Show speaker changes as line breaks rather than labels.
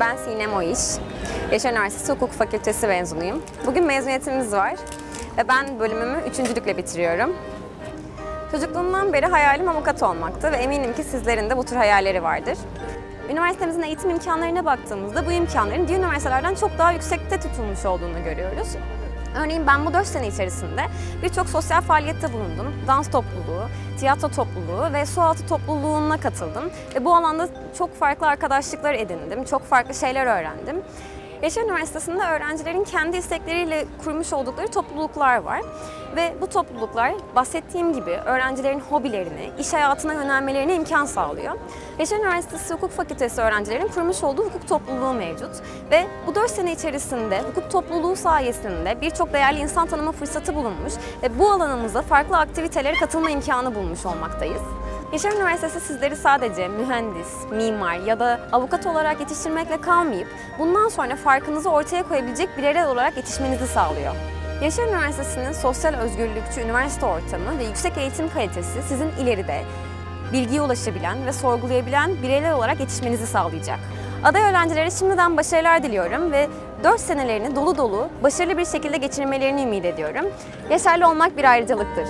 Ben Sinem Oyiş. Yaşar Üniversitesi Hukuk Fakültesi mezunuyum. Bugün mezuniyetimiz var ve ben bölümümü üçüncülükle bitiriyorum. Çocukluğumdan beri hayalim avukat olmaktı ve eminim ki sizlerin de bu tür hayalleri vardır. Üniversitemizin eğitim imkanlarına baktığımızda bu imkanların diğer üniversitelerden çok daha yüksekte tutulmuş olduğunu görüyoruz. Örneğin ben bu 4 sene içerisinde birçok sosyal faaliyette bulundum. Dans topluluğu, tiyatro topluluğu ve sualtı topluluğuna katıldım. Ve bu alanda çok farklı arkadaşlıklar edindim, çok farklı şeyler öğrendim. Yaşar Üniversitesi'nde öğrencilerin kendi istekleriyle kurmuş oldukları topluluklar var. Ve bu topluluklar bahsettiğim gibi öğrencilerin hobilerini, iş hayatına yönelmelerine imkan sağlıyor. Yaşar Üniversitesi Hukuk Fakültesi öğrencilerin kurmuş olduğu hukuk topluluğu mevcut. Ve bu 4 sene içerisinde hukuk topluluğu sayesinde birçok değerli insan tanıma fırsatı bulunmuş ve bu alanımızda farklı aktivitelere katılma imkanı bulmuş olmaktayız. Yaşar Üniversitesi sizleri sadece mühendis, mimar ya da avukat olarak yetiştirmekle kalmayıp bundan sonra farkınızı ortaya koyabilecek bireyler olarak yetişmenizi sağlıyor. Yaşar Üniversitesi'nin sosyal özgürlükçü üniversite ortamı ve yüksek eğitim kalitesi sizin ileride bilgiye ulaşabilen ve sorgulayabilen bireyler olarak yetişmenizi sağlayacak. Aday öğrencilere şimdiden başarılar diliyorum ve 4 senelerini dolu dolu, başarılı bir şekilde geçirmelerini ümit ediyorum. Yaşarlı olmak bir ayrıcalıktır.